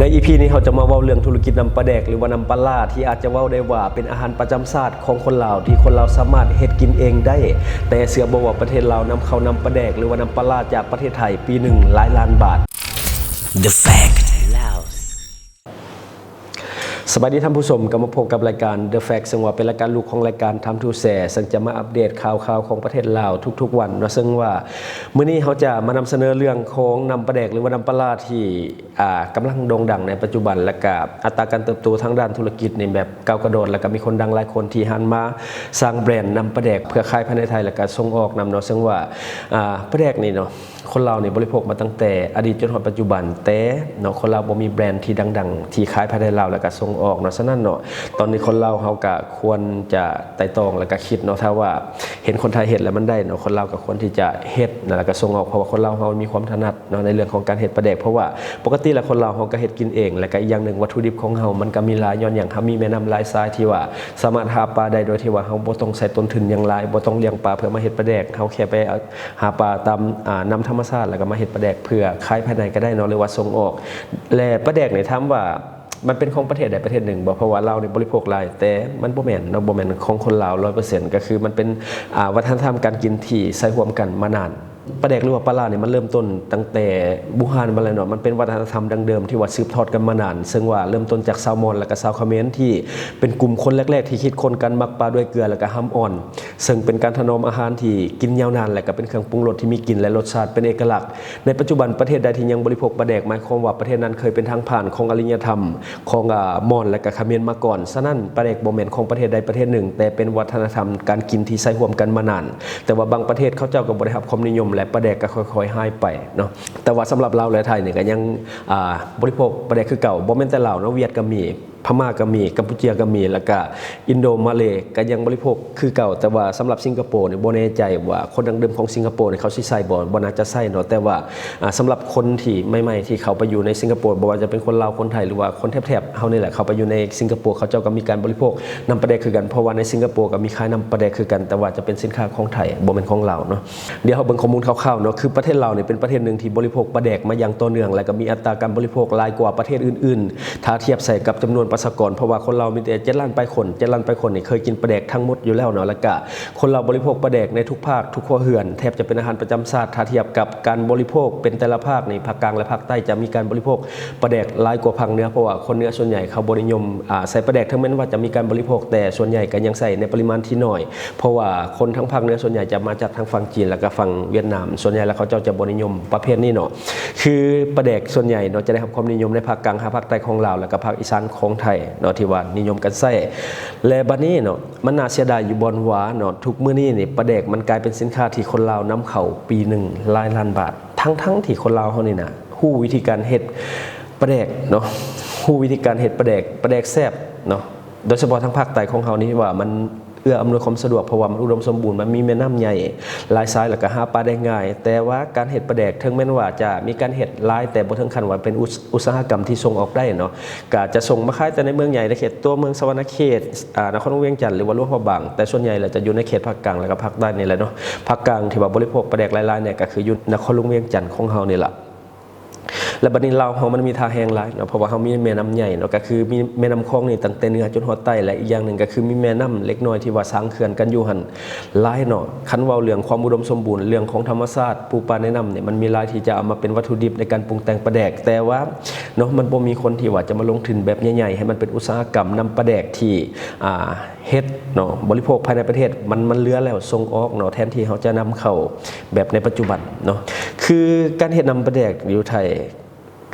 ในอีพีนี้เขาจะมาเว้าเรื่องธุรกิจนำปลาแดกหรือว่านำปลาล่าที่อาจจะเว้าได้ว่าเป็นอาหารประจำชาติของคนลาวที่คนลาวสามารถเฮ็ดกินเองได้ แต่เสือบอกว่าประเทศลาวนำเขานำปลาแดกหรือว่านำปลาล่าจากประเทศไทยปีหนึ่งหลายล้านบาท The Fact สวัสดีท่านผู้ชมกลับมาพบกับรายการ The Fact ซึ่งว่าเป็นรายการลูกของรายการทำทูแสซึ่งจะมาอัปเดตข่าวข่าวของประเทศลาวทุก ๆ วันเนาะซึ่งว่ามื้อนี้เขาจะมานำเสนอเรื่องของนำปลาแดกหรือว่านำปลาล่าที่อ่ากำลังโด่งดังในปัจจุบันและก็อัตราการเติบโตทางด้านธุรกิจในแบบก้าวกระโดด แล้วก็มีคนดังหลายคนที่หันมาสร้างแบรนด์นำปลาแดกเพื่อขายภายในไทยแล้วก็ส่งออกนำเนาะซึ่งว่าอ่าปลาแดกนี่เนาะ คนเราเนี่ยบริโภคมาตั้งแต่อดีตจนถึงปัจจุบันแต่เนาะคนเราบ่มีแบรนด์ที่ดัง ๆ ที่ขายภายในเราแล้วก็ส่งออกเนาะฉะนั้นเนาะตอนนี้คนเราเขาก็ควรจะไต่ตรองแล้วก็คิดเนาะถ้าว่าเห็นคนไทยเฮ็ดแล้วมันได้เนาะคนเราก็ควรที่จะเฮ็ดนะแล้วก็ส่งออกเพราะว่าคนเราเขามีความถนัดเนาะในเรื่องของการเฮ็ดปลาแดกเพราะว่าปกติแล้วคนเราเขาก็เฮ็ดกินเอง แล้วก็อีกอย่างหนึ่งวัตถุดิบของเรามันก็มีหลายย้อนอย่างเขามีแม่น้ำหลายสายที่ว่า สามารถหาปลาได้โดยที่ว่าเขาบ่ต้องใส่ต้นทุนอย่างหลายบ่ต้องเลี้ยงปลาเพื่อมาเฮ็ดปลาแดกเขาแค่ไปหาปลาตามอ่าน้ำธรรมชาติแล้วก็มาเห็ดปลาแดกเพื่อขายภายในก็ได้เนาะหรือว่าส่งออก และปลาแดกเนี่ยถามว่ามันเป็นของประเทศใดประเทศหนึ่งบอกเพราะว่าเราในบริโภคหลายแต่มันบ่แมนเนาะบ่แมนของคนลาว100%ก็คือมันเป็นวัฒนธรรมการกินที่ใส่ห่วมกันมานาน ปลาแดกหรือว่าปลาล่าเนี่ยมันเริ่มต้นตั้งแต่บูฮานมาเลยเนาะมันเป็นวัฒนธรรมดังเดิมที่ว่าสืบทอดกันมานาน ซึ่งว่าเริ่มต้นจากซาวมอน แล้วก็ซาวคาเมนที่เป็นกลุ่มคนแรก ๆ ที่คิดคนกันมักปลาด้วยเกลือแล้วก็ห้ำอ่อน ซึ่งเป็นการถนอมอาหารที่กินยาวนานและก็เป็นเครื่องปรุงรสที่มีกลิ่นและรสชาติเป็นเอกลักษณ์ในปัจจุบันประเทศใดที่ยังบริโภคปลาแดกหมายความว่าประเทศนั้นเคยเป็นทางผ่านของอารยธรรม ของมอญและก็เขมรมาก่อนฉะนั้นปลาแดกบ่แม่นของประเทศใดประเทศหนึ่ง แต่เป็นวัฒนธรรมการกินที่ใช้ร่วมกันมานาน แต่ว่าบางประเทศเขาเจ้าก็บ่ได้รับความนิยมและปลาแดกก็ค่อยๆหายไปเนาะแต่ว่าสำหรับเราและไทยเนี่ยก็ยังบริโภคปลาแดกคือเก่าบ่แม่นแต่ลาวเนาะเวียดก็มีพม่าก็มีกัมพูชียก็มีแล้วก็อินโดมาเลก็ยังบริโภคคือเก่าแต่ว่าสำหรับสิงคโปร์เนี่ยบ่แน่ใจว่าคนดังเดิมของสิงคโปร์เนี่ยเขาสิใส่บ่บ่น่าจะใส่เนาะแต่ว่าอ่าสำหรับคนที่ใหม่ๆที่เขาไปอยู่ในสิงคโปร์บ่ว่าจะเป็นคนลาวคนไทยหรือว่าคนแถบๆเฮานี่แหละเขาไปอยู่ในสิงคโปร์เขาเจ้าก็มีการบริโภคน้ำปลาแดคือกันเพราะว่าในสิงคโปร์ก็มีขายน้ำปลาแดคือกัน แต่ว่าจะเป็นสินค้าของไทยบ่แม่นของเราเนาะเดี๋ยวเฮาเบิ่งข้อมูลคร่าวๆเนาะคือประเทศเราเนี่ยเป็นประเทศหนึ่งที่บริโภคปลาแดกมาอย่างต่อเนื่องและก็มีอัตราการบริโภคหลายกว่าประเทศอื่นๆ ถ้าเทียบใส่กับจำนวนประชากรเพราะว่าคนเรามีแต่เจ็ดล้านไปคนเจ็ดล้านไปคนนี่เคยกินปลาแดกทั้งหมดอยู่แล้วเนาะแล้วก็คนเราบริโภคปลาแดกในทุกภาคทุกครัวเรือน แทบจะเป็นอาหารประจำชาติถ้าเทียบกับการบริโภคเป็นแต่ละภาคในภาคกลางและภาคใต้จะมีการบริโภคปลาแดกหลายกว่าภาคเหนือเพราะว่าคนเหนือส่วนใหญ่เขาบริยมใส่ปลาแดกทั้งแม้ว่าจะมีการบริโภคแต่ส่วนใหญ่ก็ยังใส่ในปริมาณที่น้อย เพราะว่าคนทั้งภาคเหนือส่วนใหญ่จะมาจากทางฝั่งจีนแล้วก็ฝั่งเวียดนาม ส่วนใหญ่แล้วเขาเจ้าจะบริยมประเภทนี้เนาะคือปลาแดกส่วนใหญ่เนาะจะได้รับความนิยมในภาคกลางภาคใต้ของลาวแล้วก็ภาคอีสานของไทยเนาะที่ว่านิยมกันใส่และบัดนี้เนาะมันน่าเสียดายอยู่บอนว่าเนาะทุกมื้อนี้นี่ปลาแดกมันกลายเป็นสินค้าที่คนลาวนํเข้าปีหนึ่งหลายล้านบาท ทั้งๆที่คนลาวเฮานี่นะฮู้วิธีการเฮ็ดปลาแดกเนาะฮู้วิธีการเฮ็ดปลาแดกปลาแดกแซ่บเนาะโดยเฉพาะทางภาคใต้ของเขานี่ว่ามัน เอื้ออำนวยความสะดวกเพราะว่ามันอุดมสมบูรณ์มันมีแม่น้ำใหญ่หลายสายแล้วก็หาปลาได้ง่าย แต่ว่าการเห็ดปลาแดกถึงแม้นว่าจะมีการเห็ดหลายแต่บ่ถึงขั้นว่าเป็นอุตสาหกรรมที่ส่งออกได้เนาะก็จะส่งมาขายแต่ในเมืองใหญ่ในเขตตัวเมืองสวรรณเขตอ่านครลวงเวียงจันทร์หรือว่าหลวงพระบางแต่ส่วนใหญ่แล้วจะอยู่ในเขตภาคกลางแล้วก็ภาคใต้นี่แหละเนาะภาคกลางที่ว่าบริโภคปลาแดกหลายๆเนี่ยก็คืออยู่นครหลวงเวียงจันทร์ของเฮานี่แหละ และบัดนี้ลาเฮามันมีทาแห้งหลายเนาะเพราะว่าเฮามีแม่น้ำใหญ่เนาะก็คือมีแม่น้ำคลองนี่ตั้งแต่เหนือจนฮอดใต้และอีกอย่างหนึ่งก็คือมีแม่น้ำเล็กน้อยที่ว่าสร้างเขื่อนกันอยู่หั่นหลายเนาะคันเว้าเรื่องความอุดมสมบูรณ์เรื่องของธรรมชาติปูปลาในน้ำเนี่ยมันมีหลายที่จะเอามาเป็นวัตถุดิบในการปรุงแต่งปลาแดก แต่ว่าเนาะมันบ่มีคนที่ว่าจะมาลงทุนแบบใหญ่ๆให้มันเป็นอุตสาหกรรมนำปลาแดกที่อ่าเฮ็ดเนาะบริโภคภายในประเทศมันมันเลือแล้วส่งออกเนาะแทนที่เขาจะนำเข้าแบบในปัจจุบันเนาะคือการเฮ็ดนำปลาแดกอยู่ไทย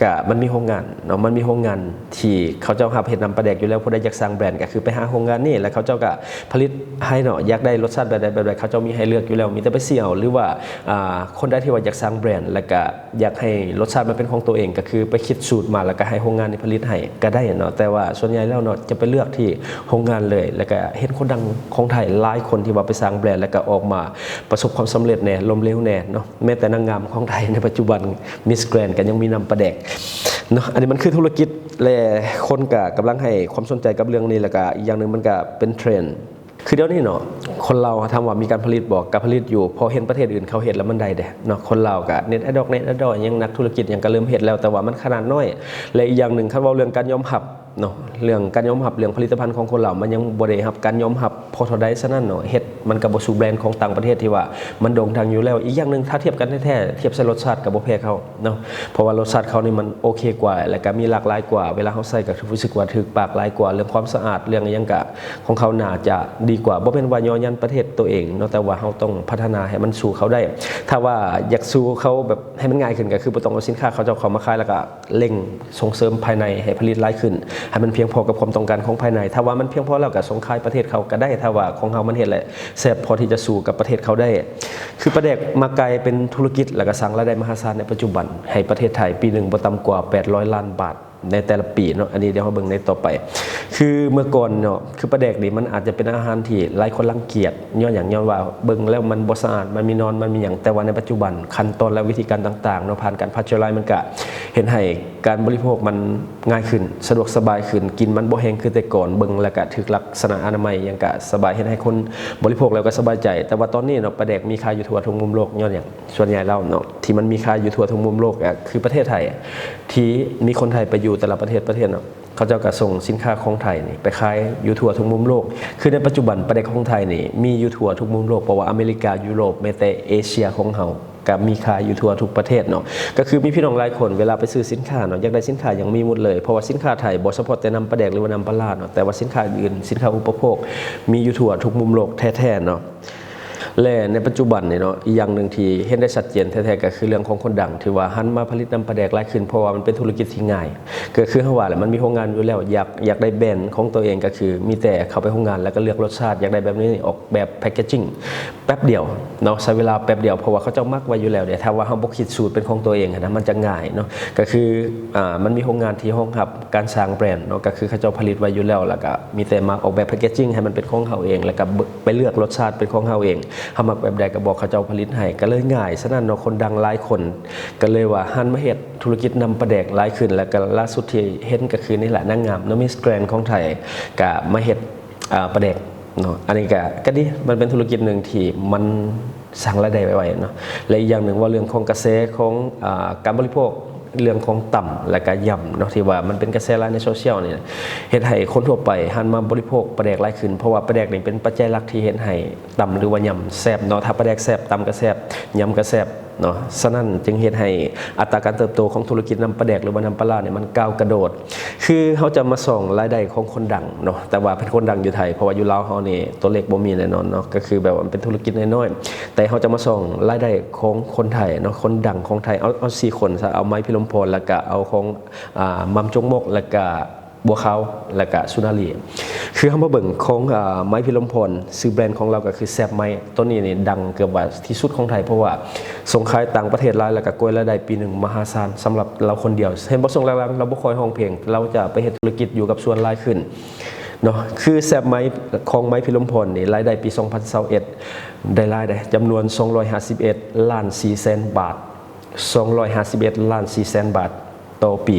กะมันมีโรงงานเนาะมันมีโรงงานที่เขาเจ้าหาเห็ดนำปลาแดกอยู่แล้วผู้ใดอยากสร้างแบรนด์ก็คือไปหาโรงงานนี่แล้วเขาเจ้าก็ผลิตให้เนาะอยากได้รสชาติแบบใดแบบใดเขาเจ้ามีให้เลือกอยู่แล้วมีแต่ไปเสี่ยวหรือว่าอ่าคนใดที่ว่าอยากสร้างแบรนด์ แล้วก็อยากให้รสชาติมันเป็นของตัวเองก็คือไปคิดสูตรมาแล้วก็ให้โรงงานนี่ผลิตให้ก็ได้เนาะแต่ว่าส่วนใหญ่แล้วเนาะจะไปเลือกที่โรงงานเลย แล้วก็เห็นคนดังของไทยหลายคนที่ว่าไปสร้างแบรนด์แล้วก็ออกมาประสบความสำเร็จแน่ลมเหลวแน่เนาะแม้แต่นางงามของไทยในปัจจุบันมิสแกรนก็ยังมีนำปลาแดกเนาะอันนี้มันคือธุรกิจและคนก็กำลังให้ความสนใจกับเรื่องนี้แล้วก็อีกอย่างหนึ่งมันก็เป็นเทรนด์คือเดี๋ยวนี้เนาะคนเราทำว่ามีการผลิตบอกการผลิตอยู่ พอเห็นประเทศอื่นเขาเห็นแล้วมันได้เด้เนาะคนเรากับเน็ตไอดอกเน็ตไอดอกยังนักธุรกิจยังก็เริ่มเห็นแล้วแต่ว่ามันขนาดน้อย และอีกอย่างหนึ่งคันเว่าเรื่องการยอมรับ เนาะเรื่องการยอมรับเรื่องผลิตภัณฑ์ของคนเรามันยังบ่ได้รับการยอมรับพอเท่าใดซะนั่นเนาะเฮ็ดมันก็บ่สู่แบรนด์ของต่างประเทศที่ว่ามันโด่งดังอยู่แล้ว อีกอย่างหนึ่งถ้าเทียบกันแท้ๆเทียบใส่รสชาติกับบ่แพ้เขาเนาะเพราะว่ารสชาติเขานี่มันโอเคกว่า และก็มีหลากหลายกว่า เวลาเขาใส่ก็รู้สึกว่าถึกปากหลายกว่า เรื่องความสะอาดเรื่องอิหยังกะของเขาน่าจะดีกว่าบ่เป็นว่ายอยันประเทศตัวเองเนาะแต่ว่าเขาต้องพัฒนาให้มันสู่เขาได้ ถ้าว่าอยากสู่เขาแบบให้มันง่ายขึ้นก็คือบ่ต้องเอาสินค้าเขาเจ้าของมาขายแล้วก็เร่งส่งเสริมภายในให้ผลิตหลายขึ้นให้มันเพียงพอกับความต้องการของภายใน ถ้าว่ามันเพียงพอแล้วกับส่งขายประเทศเขาก็ได้ ถ้าว่าของเขามันเห็นแหละแซ่บพอที่จะสู่กับประเทศเขาได้ คือประเด็กมาไกลเป็นธุรกิจและก็สร้างรายได้มหาศาลในปัจจุบัน ให้ประเทศไทยปีหนึ่งบ่ต่ำกว่า 800 ล้านบาท ในแต่ละปีเนาะอันนี้เดี๋ยวเราเบิ่งในต่อไป คือเมื่อก่อนเนาะคือปลาแดกนี่มันอาจจะเป็นอาหารที่หลายคนรังเกียจย้อนอย่างย้อนว่าเบิ่งแล้วมันบ่สะอาดมันมีนอนมันมีหยังแต่ว่าในปัจจุบันขั้นตอนและวิธีการต่างๆเนาะผ่านการพัชไลมันก็เห็นให้การบริโภคมันง่ายขึ้นสะดวกสบายขึ้นกินมันบ่แห้งคือแต่ก่อนเบิ่งแล้วก็ถึกลักษณะอนามัยยังก็สบายเฮ็ดให้คนบริโภคแล้วก็สบายใจ แต่ว่าตอนนี้เนาะปลาแดกมีขายอยู่ทั่วทุกมุมโลกย้อนอย่างส่วนใหญ่แล้วเนาะที่มันมีขายอยู่ทั่วทุกมุมโลกอะคือประเทศไทยที่มีคนไทยไปอยู่แต่ละประเทศประเทศเนาะเขาเจ้าก็ส่งสินค้าของไทยนี่ไปขายอยู่ทั่วทุกมุมโลก คือในปัจจุบันประเทศของไทยนี่มีอยู่ทั่วทุกมุมโลกเพราะว่าอเมริกายุโรปแม้แต่เอเชียของเฮากับมีขายอยู่ทั่วทุกประเทศเนาะก็คือมีพี่น้องหลายคนเวลาไปซื้อสินค้าเนาะอยากได้สินค้าอย่างมีหมดเลยเพราะว่าสินค้าไทยบ่เฉพาะแต่นำปลาแดกหรือว่านำปลาลาดเนาะแต่ว่าสินค้าอื่นสินค้าอุปโภค มีอยู่ทั่วทุกมุมโลกแท้ๆเนาะ และในปัจจุบันเนี่ยเนาะอีกอย่างหนึ่งที่เห็นได้ชัดเจนแท้ๆก็คือเรื่องของคนดังที่ว่าหันมาผลิตน้ำปลาแดกหลายขึ้นเพราะว่ามันเป็นธุรกิจที่ง่ายก็คือเฮาว่าแหละมันมีโรงงานอยู่แล้วอยากอยากได้แบรนด์ของตัวเองก็คือ มีแต่เข้าไปโรงงานแล้วก็เลือกรสชาติอยากได้แบบนี้ออกแบบแพคเกจิ้งแป๊บเดียวเนาะใช้เวลาแป๊บเดียวเพราะว่าเขาเจ้ามักไว้อยู่แล้วเดี๋ยวถ้าว่าเฮาบ่คิดสูตรเป็นของตัวเองนะมันจะง่ายเนาะก็คืออ่ามันมีโรงงานที่ห้องรับการสร้างแบรนด์เนาะก็คือเขาเจ้าผลิตไว้อยู่แล้วแล้วก็มีแต่มาออกแบบแพคเกจิ้งให้มันเป็นของเขาเอง แล้วก็ไปเลือกรสชาติเป็นของเขาเองเฮามักแบบใดก็บอกเขาเจ้าผลิตให้ก็เลยง่ายฉะนั้นเนาะคนดังหลายคน ก็เลยว่าหันมาเฮ็ดธุรกิจนำประแดกหลายขึ้น แล้วก็ล่าสุดที่เห็นก็คือนี่แหละนางงามนาะมิสแกรนของไทยก็มาเฮ็ดอ่าประแดกเนาะอันนี้ก็ก็ดีมันเป็นธุรกิจหนึ่งที่มันสร้างรายได้ไวๆเนาะและอีกอย่างหนึ่งว่าเรื่องของกระแสของอการบริโภค เรื่องของต่ำและก็ย่ำเนาะที่ว่ามันเป็นกระแสหลายในโซเชียลเนี่ยเฮ็ดให้คนทั่วไปหันมาบริโภคปลาแดกหลายขึ้น เพราะว่าปลาแดกนี่เป็นปัจจัยหลักที่เฮ็ดให้ต่ำหรือว่าย่ำแซ่บเนาะถ้าปลาแดกแซ่บต่ำก็แซ่บย่ำก็แซ่บ เนาะฉะนั้นจึงเฮ็ดให้อัตราการเติบโตของธุรกิจน้ำปลาแดกหรือว่าน้ำปลาเนี่ยมันก้าวกระโดด คือเขาจะมาส่องรายได้ของคนดังเนาะแต่ว่าเป็นคนดังอยู่ไทยเพราะว่าอยู่ลาวเฮาเนี่ยตัวเลขบ่มีแน่นอนเนาะก็คือแบบว่ามันเป็นธุรกิจน้อยๆแต่เขาจะมาส่องรายได้ของคนไทยเนาะคนดังของไทยเอาเอาสี่คนซะเอาไม้พิรมพรแล้วก็เอาของอ่ามัมจงมกแล้วก็ บัวขาวแล้วก็สุนารีคือเขามาเบิ่งของไม้พิรมพรซื้อแบรนด์ของเราก็คือแซบไม้ต้นนี้นี่ดังเกือบว่าที่สุดของไทยเพราะว่าส่งขายต่างประเทศหลายแล้วก็กวยรายได้ปีหนึ่งมหาศาลสำหรับเราคนเดียวเห็นบ่ส่งแรงๆเราบ่คอยห้องเพลง เราจะไปเฮ็ดธุรกิจอยู่กับส่วนหลายขึ้นเนาะคือแซบไม้ของไม้พิลมพลนี่รายได้ปี 2021ได้รายได้จำนวน 251 ล้าน4แสนบาท 251 ล้าน4แสนบาทต่อปี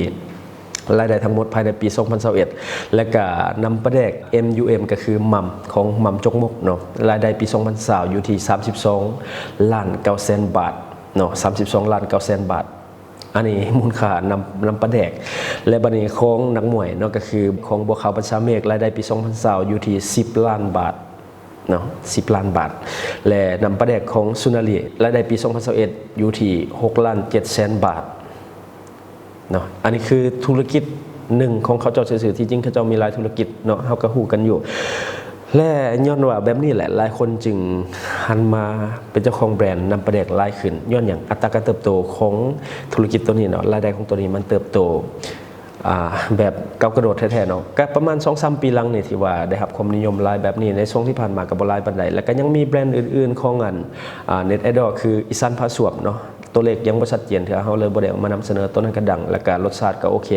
รายได้ทั้งหมดภายในปี 2021 และก็นำประแดก MUM ก็คือมัมของมัมจกมกเนาะรายได้ปี 2020อยู่ที่ 32 ล้าน9แสนบาทเนาะ32 ล้าน9แสนบาท อันนี้มูลค่านำนำประแดก และบัดนี้ของนักมวยเนาะก็คือของบัวขาวบัญชาเมฆรายได้ปี 2020อยู่ที่ 10 ล้านบาทเนาะ10ล้านบาท และนำประแดกของซุนารีรายได้ปี 2021 อยู่ที่6ล้าน7แสนบาท เนาะอันนี้คือธุรกิจหนึ่งของเขาเจ้าสื่อๆที่จริงเขาเจ้ามีหลายธุรกิจเนาะเขาก็ฮู้กันอยู่ และย้อนว่าแบบนี้แหละหลายคนจึงหันมาเป็นเจ้าของแบรนด์นำประเด็กหลายขึ้นย้อนอย่างอัตราการเติบโตของธุรกิจตัวนี้เนาะรายได้ของตัวนี้มันเติบโตแบบก้าวกระโดดแท้ๆเนาะก็ประมาณ2-3ปีหลังนี่ที่ว่าได้รับความนิยมลายแบบนี้ในช่วงที่ผ่านมากับบลายปานใดแล้วก็ยังมีแบรนด์อื่นๆของอันเน็ตไอดอลคืออีสานพาสวบเนาะ ตัวเลขยังบ่ชัดเจนเถื่อเฮาเลยบ่ได้เอามานำเสนอตัวนั้นก็ดังแล้วก็รสชาติก็โอเค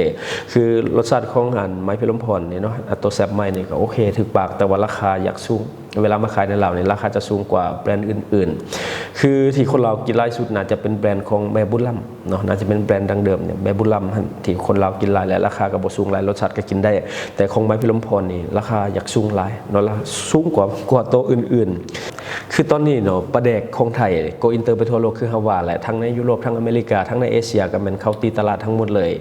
คือรสชาติของอาหารไม้พิรมพรนี่เนาะตัวแซ่บไม้นี่ก็โอเคถึกปากแต่ว่าราคาอยากสูงเวลามาขายในลาวเนี่ยราคาจะสูงกว่าแบรนด์อื่น ๆ คือที่คนเรากินหลายสุดน่าจะเป็นแบรนด์ของแบบุญลัมเนาะน่าจะเป็นแบรนด์ดังเดิมเนี่ยแบบุญลัมที่คนเรากินหลายและราคาก็บ่สูงหลายรสชาติก็กินได้ แต่ของไม้พิรมพรนี่ราคาอยากสูงหลายเนาะสูงกว่ากว่าตัวอื่น ๆ คือตอนนี้เนาะประเด็กของไทยโกอินเตอร์ไปทั่วโลกคือฮาวาแหละทั้งในยุโรปทั้งอเมริกา ทั้งในเอเชียก็เป็นเขาตีตลาดทั้งหมดเลย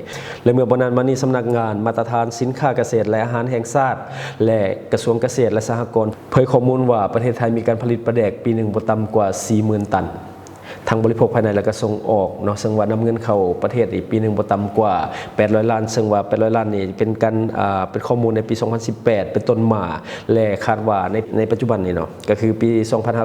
และเมื่อบนนั้นมานี้สำนักงานมาตรฐานสินค้าเกษตร และอาหารแห่งชาติและกระทรวงเกษตรและสหกรณ์เผยข้อมูลว่าประเทศไทยมีการผลิตประเด็กปีหนึ่งบ่ต่ำกว่า 40,000 ตัน ทั้งบริโภคภายในและก็ส่งออกเนาะซึ่งว่านำเงินเข้าประเทศอีกปีหนึ่งบ่ต่ำกว่า 800 ล้าน ซึ่งว่า 800 ล้านนี่เป็นการอ่าเป็นข้อมูลในปี 2018 เป็นต้นมาและคาดว่าในในปัจจุบันนี่เนาะก็คือปี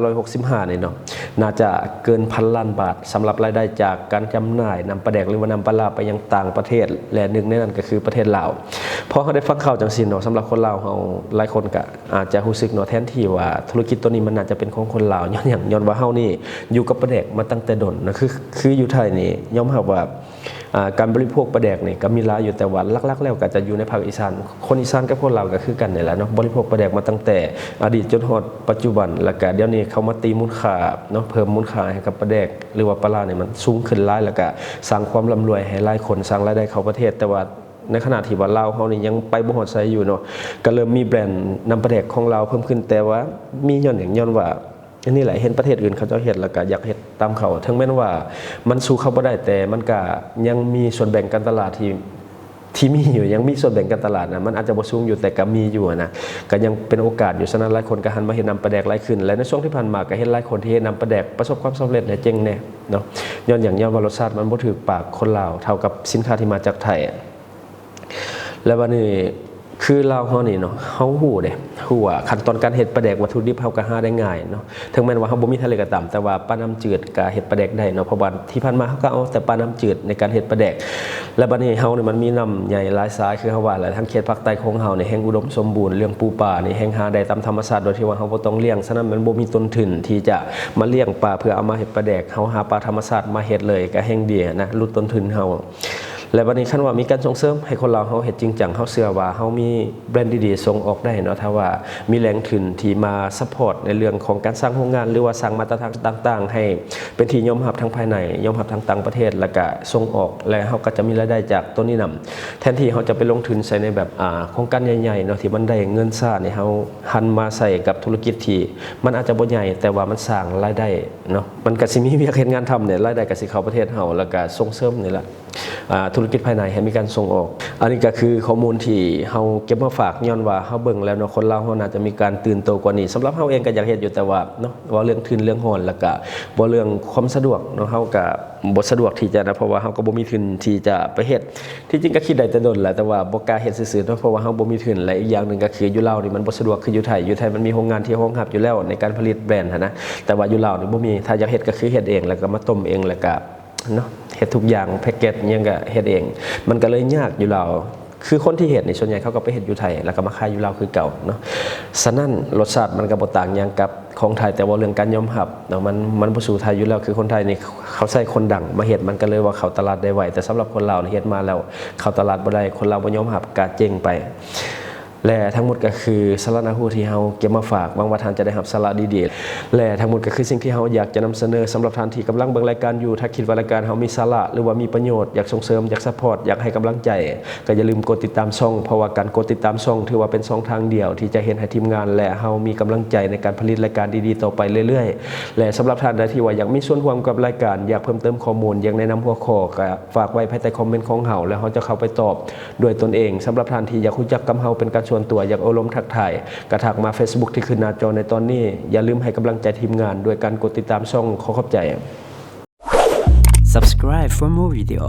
2565 นี่เนาะน่าจะเกินพันล้านบาทสำหรับรายได้จากการจำหน่ายนำปลาแดกหรือว่านำปลาลาไปยังต่างประเทศ และหนึ่งในนั้นก็คือประเทศลาว พอเขาได้ฟังข่าวจังซี่เนาะสำหรับคนลาวเฮาหลายคนก็อาจจะรู้สึกเนาะแทนที่ว่าธุรกิจตัวนี้มันน่าจจะเป็นของคนลาวย้อนอย่างย้อนว่าเฮานี่อยู่กับปลาแดกมาตั้งแต่ดนนะคือคืออยู่ไทยนี่ยอมรับว่าการบริโภคปลาแดกนี่ก็มีลาอยู่แต่ว่าลักๆแล้วก็จะอยู่ในภาคอีสานคนอีสานกับคนลาวก็คือกันนี่แหละเนาะบริโภคปลาแดกมาตั้งแต่ อดีตจนฮอดปัจจุบันแล้วก็เดี๋ยวนี้เขามาตีมูลค่าเนาะเพิ่มมูลค่าให้กับปลาแดกหรือว่าปลาลาเนี่ยมันสูงขึ้นหลายแล้วก็สร้างความร่ำรวยให้หลายคนสร้างรายได้เข้าประเทศแต่ว่า ในขณะที่ว่าลาเขานี่ยังไปบ่ฮอดไสอยู่เนาะก็เริ่มมีแบรนด์นำปลาแดกของเราเพิ่มขึ้นแต่ว่ามีย้อนอย่างย้อนว่าอันนี้แหละเห็นประเทศอื่นเขาเจ้าเฮ็ดแล้วก็อยากเฮ็ดตามเขาถึงแม้นว่ามันสู้เขาบ่ได้แต่มันก็ยังมีส่วนแบ่งการตลาดที่ที่มีอยู่ยังมีส่วนแบ่งการตลาดนะมันอาจจะบ่สูงอยู่แต่ก็มีอยู่นะก็ยังเป็นโอกาสอยู่ฉะนั้นหลายคนก็หันมาเฮ็ดนำปลาแดกหลายขึ้น และในช่วงที่ผ่านมาก็เห็นหลายคนที่เฮ็ดนำปลาแดกประสบความสำเร็จและเจ๋งแน่เนาะย้อนอย่างย้อนว่ารสชาติมันบ่ถูกปากคนลาวเท่ากับสินค้าที่มาจากไทย แล้ววันนี้คือเราเฮานี่เนาะเฮาฮู้เด้ฮู้ว่าขั้นตอนการเฮ็ดปลาแดกวัตถุดิบเฮาก็หาได้ง่ายเนาะถึงแม้ว่าเฮาบ่มีทะเลก็ตามแต่ว่าปลาน้ำจืดก็เฮ็ดปลาแดกได้เนาะเพราะว่าที่ผ่านมาเฮาก็เอาแต่ปลาน้ำจืดในการเฮ็ดปลาแดก และบัดนี้เฮาเนี่ยมันมีน้ำใหญ่หลายสายคือเฮาว่าหละทั้งเขตภาคใต้ของเฮาเนี่ยแห่งอุดมสมบูรณ์เรื่องปูปลานี่แห่งหาได้ตามธรรมชาติโดยที่ว่าเฮาบ่ต้องเลี้ยงฉะนั้นมันบ่มีต้นทุนที่จะมาเลี้ยงปลาเพื่อเอามาเฮ็ดปลาแดกเฮาหาปลาธรรมชาติมาเฮ็ดเลยก็แห่งดียนะลดต้นทุนเฮา และวันนี้คันว่ามีการส่งเสริมให้คนเราเฮาเฮ็ดจริงจังเฮาเชื่อว่าเฮามีแบรนด์ดีๆส่งออกได้เนาะถ้าว่ามีแรงทุนที่มาซัพพอร์ตในเรื่องของการสร้างโรงงาน หรือว่าสร้างมาตรฐานต่าง ๆ ให้เป็นที่ยอมรับทั้งภายในยอมรับทั้งต่างประเทศแล้วก็ส่งออกและเฮาก็จะมีรายได้จากตัวนี้นำแทนที่เฮาจะไปลงทุนใส่ในแบบอ่าโครงการใหญ่ๆเนาะที่มันได้เงินซ่าเนี่ยเฮาหันมาใส่กับธุรกิจที่มันอาจจะบ่ใหญ่แต่ว่ามันสร้างรายได้เนาะมันก็สิมีเวียกเฮ็ดงานทำเนี่ยรายได้ก็สิเข้าประเทศเฮาแล้วก็ส่งเสริมนี่แหละอ่าธุรกิจภายในให้มีการส่งออก อันนี้ก็คือข้อมูลที่เฮาเก็บมาฝากย้อนว่าเฮาเบิ่งแล้วเนาะคนลาเฮาน่าจะมีการตื่นโตกว่านี้สำหรับเฮาเองก็อยากเฮ็ดอยู่แต่ว่าเนาะว่าเรื่องทุนเรื่องหอนแล้วก็บ่เรื่องความสะดวกเนาะเฮาก็บ่สะดวกที่จะนะเพราะว่าเฮาก็บ่มีทุนที่จะไปเฮ็ดที่จริงก็คิดได้แต่ดนแหละแต่ว่าบ่กล้าเฮ็ดซื่อๆเนาะเพราะว่าเฮาบ่มีทุนและอีกอย่างหนึงก็คืออยู่ลาวนี่มันบ่สะดวกคืออยู่ไทยอยู่ไทยมันมีโรงงานที่รองรับอยู่แล้วในการผลิตแบรนด์นะแต่ว่าอยู่ลาวนี่บ่มีถ้าอยากเฮ็ดก็คือเฮ็ดเองแล้วก็มาต้มเองแล้วก็เนาะ ฮ็ดทุกอย่างแพ็กเกจยังก็เฮ็ดเอง มันก็เลยยากอยู่เราวคือคนที่เฮ็ดในส่วนใหญ่เขาก็ไปเฮ็ดอยู่ไทย แล้วก็มาขายอยู่ลาวคือเก่าเนาะฉะนั้นรสชาติมันก็บ่ต่างหยังกับของไทยแต่ว่าเรื่องการยอมรับเนาะมันมันบ่สู่ไทยอยู่แล้วคือคนไทยนี่เขาใส่คนดังมาเฮ็ดมันก็เลยว่าเขาตลาดได้ไวแต่สำหรับคนลาวนี่เฮ็ดมาแล้ว เขาตลาดบ่ได้คนลาวบ่ยอมรับก็เจ๊งไป และทั้งหมดก็คือสาระนาหูที่เฮาเก็บมาฝากหวังว่าท่านจะได้รับสาระดีๆและทั้งหมดก็คือสิ่งที่เฮาอยากจะนำเสนอสำหรับท่านที่กำลังเบิ่งรายการอยู่ ถ้าคิดว่ารายการเฮามีสาระหรือว่ามีประโยชน์อยากส่งเสริมอยากซัพพอร์ตอยากให้กำลังใจ ก็อย่าลืมกดติดตามช่อง เพราะว่าการกดติดตามช่อง ถือว่าเป็นช่องทางเดียว ที่จะเห็นให้ทีมงาน และเฮามีกำลังใจในการผลิตรายการดีๆต่อไปเรื่อยๆ และสำหรับท่านใดที่ว่าอยากมีส่วนร่วมกับรายการ อยากเพิ่มเติมข้อมูลอยากแนะนำหัวข้อก็ฝากไว้ภายใต้คอมเมนต์ของเฮาแล้วเฮาจะเข้าไปตอบด้วยตนเองสำหรับท่านที่อยากรู้จักกับเฮาเป็นการส่วนตัวอยากอบรมทักทายกระถักมา Facebook ที่ขึ้นหน้าจอในตอนนี้ อย่าลืมให้กำลังใจทีมงานด้วยการกดติดตามช่องขอขอบใจ Subscribe for more video.